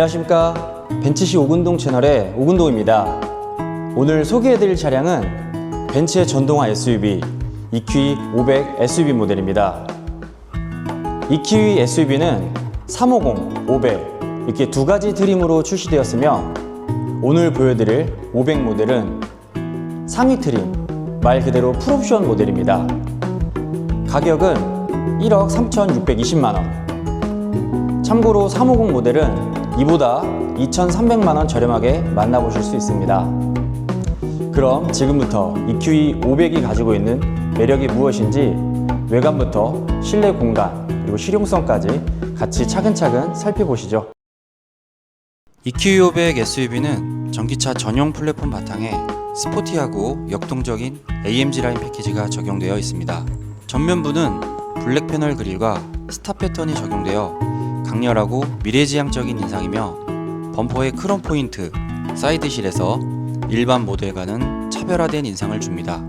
안녕하십니까? 벤츠시 오근동 채널의 오근동입니다. 오늘 소개해드릴 차량은 벤츠의 전동화 SUV EQE 500 SUV 모델입니다. EQE SUV는 350, 500 이렇게 두 가지 트림으로 출시되었으며 오늘 보여드릴 500 모델은 상위 트림 말 그대로 풀옵션 모델입니다. 가격은 1억 3,620만 원. 참고로 350 모델은 이보다 2,300만 원 저렴하게 만나보실 수 있습니다. 그럼 지금부터 EQE 500이 가지고 있는 매력이 무엇인지 외관부터 실내 공간 그리고 실용성까지 같이 차근차근 살펴보시죠. EQE 500 SUV는 전기차 전용 플랫폼 바탕에 스포티하고 역동적인 AMG 라인 패키지가 적용되어 있습니다. 전면부는 블랙 패널 그릴과 스타 패턴이 적용되어 강렬하고 미래지향적인 인상이며 범퍼의 크롬 포인트, 사이드실에서 일반 모델과는 차별화된 인상을 줍니다.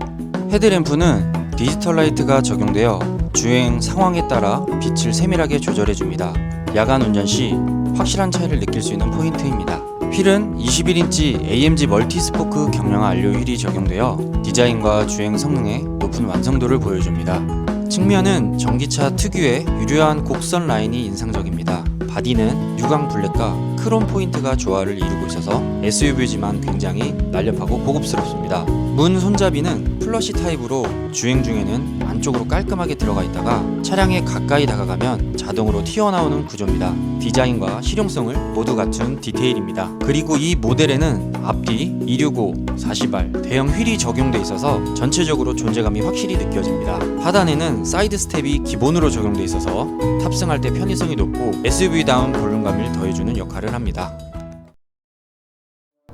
헤드램프는 디지털 라이트가 적용되어 주행 상황에 따라 빛을 세밀하게 조절해 줍니다. 야간 운전 시 확실한 차이를 느낄 수 있는 포인트입니다. 휠은 21인치 AMG 멀티 스포크 경량화 안료 휠이 적용되어 디자인과 주행 성능의 높은 완성도를 보여줍니다. 측면은 전기차 특유의 유려한 곡선 라인이 인상적입니다. 바디는 유광 블랙과 크롬 포인트가 조화를 이루고 있어서 SUV지만 굉장히 날렵하고 고급스럽습니다. 문 손잡이는 플러시 타입으로 주행 중에는 안쪽으로 깔끔하게 들어가 있다가 차량에 가까이 다가가면 자동으로 튀어나오는 구조입니다. 디자인과 실용성을 모두 갖춘 디테일입니다. 그리고 이 모델에는 앞뒤 265, 40알 대형 휠이 적용돼 있어서 전체적으로 존재감이 확실히 느껴집니다. 하단에는 사이드 스텝이 기본으로 적용돼 있어서 탑승할 때 편의성이 높고 SUV다운 볼륨감 을 더해주는 역할을 합니다.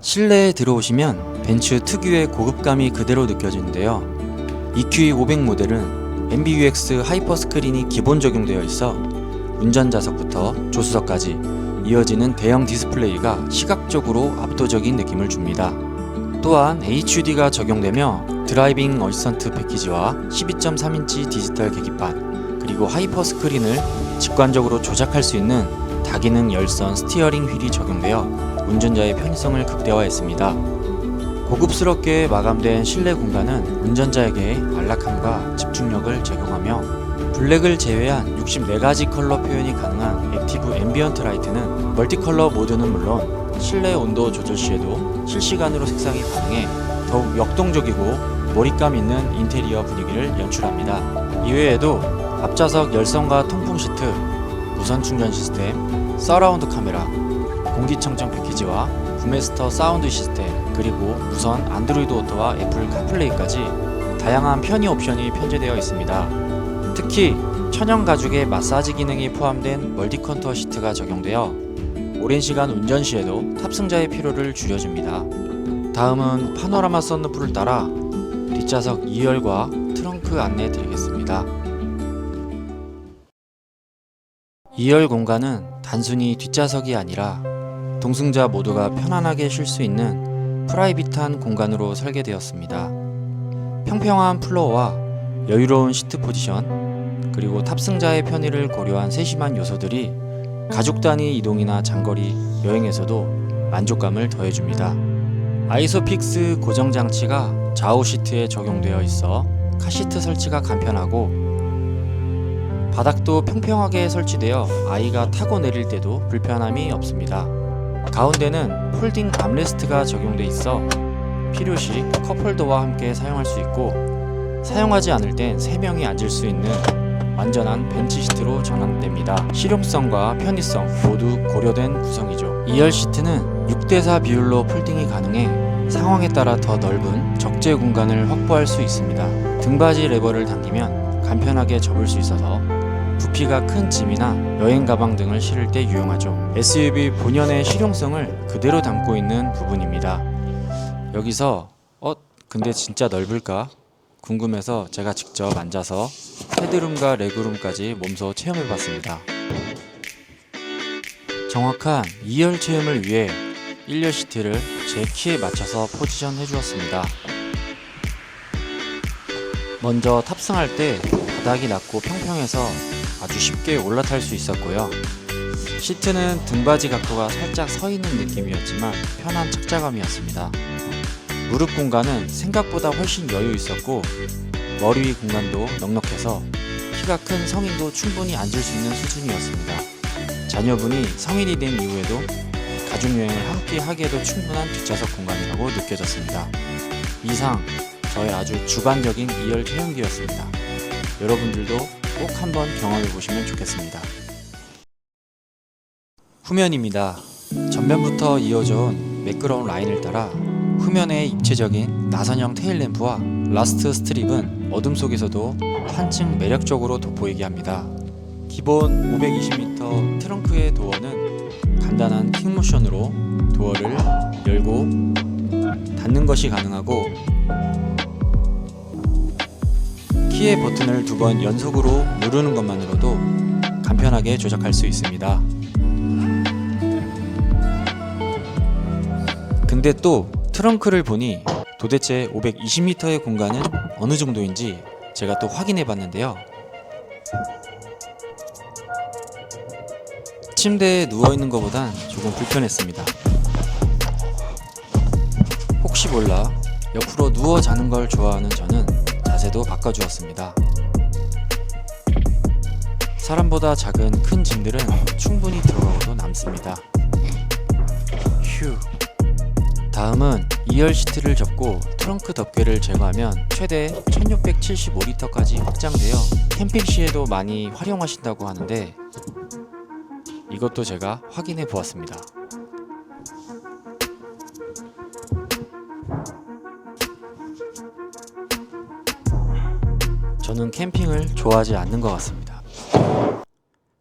실내에 들어오시면 벤츠 특유의 고급감이 그대로 느껴지는데요. EQE 500 모델은 MBUX 하이퍼 스크린이 기본 적용되어 있어 운전자석부터 조수석까지 이어지는 대형 디스플레이가 시각적으로 압도적인 느낌을 줍니다. 또한 HUD가 적용되며 드라이빙 어시스턴트 패키지와 12.3인치 디지털 계기판 그리고 하이퍼 스크린을 직관적으로 조작할 수 있는 다기능 열선 스티어링 휠이 적용되어 운전자의 편의성을 극대화했습니다. 고급스럽게 마감된 실내 공간은 운전자에게 안락함과 집중력을 제공하며 블랙을 제외한 64가지 컬러 표현이 가능한 액티브 앰비언트 라이트는 멀티컬러 모드는 물론 실내 온도 조절 시에도 실시간으로 색상이 가능해 더욱 역동적이고 몰입감 있는 인테리어 분위기를 연출합니다. 이외에도 앞좌석 열선과 통풍 시트, 무선 충전 시스템, 서라운드 카메라, 공기청정 패키지와 구메스터 사운드 시스템, 그리고 무선 안드로이드 오토와 애플 카플레이까지 다양한 편의 옵션이 편제되어 있습니다. 특히 천연 가죽의 마사지 기능이 포함된 멀티 컨투어 시트가 적용되어 오랜 시간 운전 시에도 탑승자의 피로를 줄여줍니다. 다음은 파노라마 썬루프를 따라 뒷좌석 2열과 트렁크 안내 드리겠습니다. 2열 공간은 단순히 뒷좌석이 아니라 동승자 모두가 편안하게 쉴 수 있는 프라이빗한 공간으로 설계되었습니다. 평평한 플로어와 여유로운 시트 포지션, 그리고 탑승자의 편의를 고려한 세심한 요소들이 가족 단위 이동이나 장거리 여행에서도 만족감을 더해줍니다. 아이소픽스 고정 장치가 좌우 시트에 적용되어 있어 카시트 설치가 간편하고 바닥도 평평하게 설치되어 아이가 타고 내릴 때도 불편함이 없습니다. 가운데는 폴딩 암레스트가 적용돼 있어 필요시 컵홀더와 함께 사용할 수 있고 사용하지 않을 땐 3명이 앉을 수 있는 완전한 벤치 시트로 전환됩니다. 실용성과 편의성 모두 고려된 구성이죠. 2열 시트는 6대4 비율로 폴딩이 가능해 상황에 따라 더 넓은 적재 공간을 확보할 수 있습니다. 등받이 레버를 당기면 간편하게 접을 수 있어서 부피가 큰 짐이나 여행 가방 등을 실을 때 유용하죠. SUV 본연의 실용성을 그대로 담고 있는 부분입니다. 여기서 어 근데 진짜 넓을까 궁금해서 제가 직접 앉아서 헤드룸과 레그룸까지 몸소 체험해 봤습니다. 정확한 2열 체험을 위해 1열 시트를 제 키에 맞춰서 포지션 해 주었습니다. 먼저 탑승할 때 바닥이 낮고 평평해서 아주 쉽게 올라탈 수 있었고요. 시트는 등받이 각도가 살짝 서 있는 느낌이었지만 편한 착자감이었습니다. 무릎 공간은 생각보다 훨씬 여유 있었고 머리 위 공간도 넉넉해서 키가 큰 성인도 충분히 앉을 수 있는 수준이었습니다. 자녀분이 성인이 된 이후에도 가족여행을 함께 하기에도 충분한 뒷좌석 공간이라고 느껴졌습니다. 이상 저의 아주 주관적인 2열 태연기였습니다. 여러분들도 꼭 한번 경험해 보시면 좋겠습니다. 후면입니다. 전면부터 이어져 온 매끄러운 라인을 따라 후면의 입체적인 나선형 테일램프와 라스트 스트립은 어둠 속에서도 한층 매력적으로 돋보이게 합니다. 기본 520m 트렁크의 도어는 간단한 킥모션으로 도어를 열고 닫는 것이 가능하고 키의 버튼을 두 번 연속으로 누르는 것만으로도 간편하게 조작할 수 있습니다. 근데 또 트렁크를 보니 도대체 520m의 공간은 어느 정도인지 제가 또 확인해 봤는데요. 침대에 누워 있는 것보단 조금 불편했습니다. 혹시 몰라 옆으로 누워 자는 걸 좋아하는 저는 자세도 바꿔주었습니다. 사람보다 작은 큰 짐들은 충분히 들어가고도 남습니다. 휴. 다음은 2열 시트를 접고 트렁크 덮개를 제거하면 최대 1675리터까지 확장되어 캠핑 시에도 많이 활용하신다고 하는데 이것도 제가 확인해 보았습니다. 저는 캠핑을 좋아하지 않는 것 같습니다.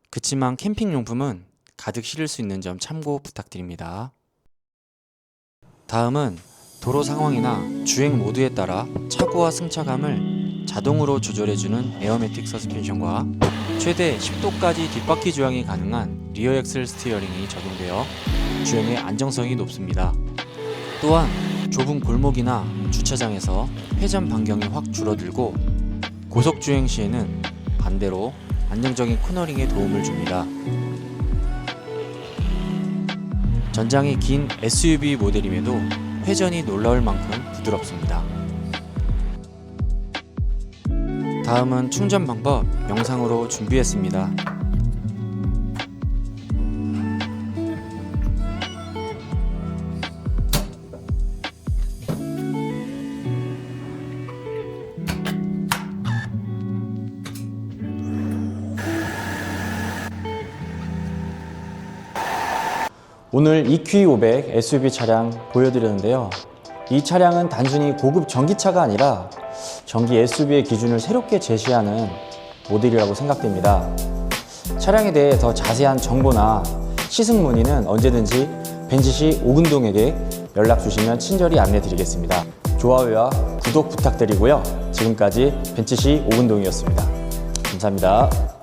그치만 캠핑 용품은 가득 실을 수 있는 점 참고 부탁드립니다. 다음은 도로 상황이나 주행 모드에 따라 차고와 승차감을 자동으로 조절해주는 에어매틱 서스펜션과 최대 10도까지 뒷바퀴 조향이 가능한 리어 엑셀 스티어링이 적용되어 주행의 안정성이 높습니다. 또한 좁은 골목이나 주차장에서 회전 반경이 확 줄어들고 고속 주행 시에는 반대로 안정적인 코너링에 도움을 줍니다. 전장이 긴 SUV 모델임에도 회전이 놀라울 만큼 부드럽습니다. 다음은 충전 방법 영상으로 준비했습니다. 오늘 EQ500 SUV 차량 보여드렸는데요. 이 차량은 단순히 고급 전기차가 아니라 전기 SUV의 기준을 새롭게 제시하는 모델이라고 생각됩니다. 차량에 대해 더 자세한 정보나 시승 문의는 언제든지 벤츠시 오근동에게 연락 주시면 친절히 안내 드리겠습니다. 좋아요와 구독 부탁드리고요. 지금까지 벤츠시 오근동이었습니다. 감사합니다.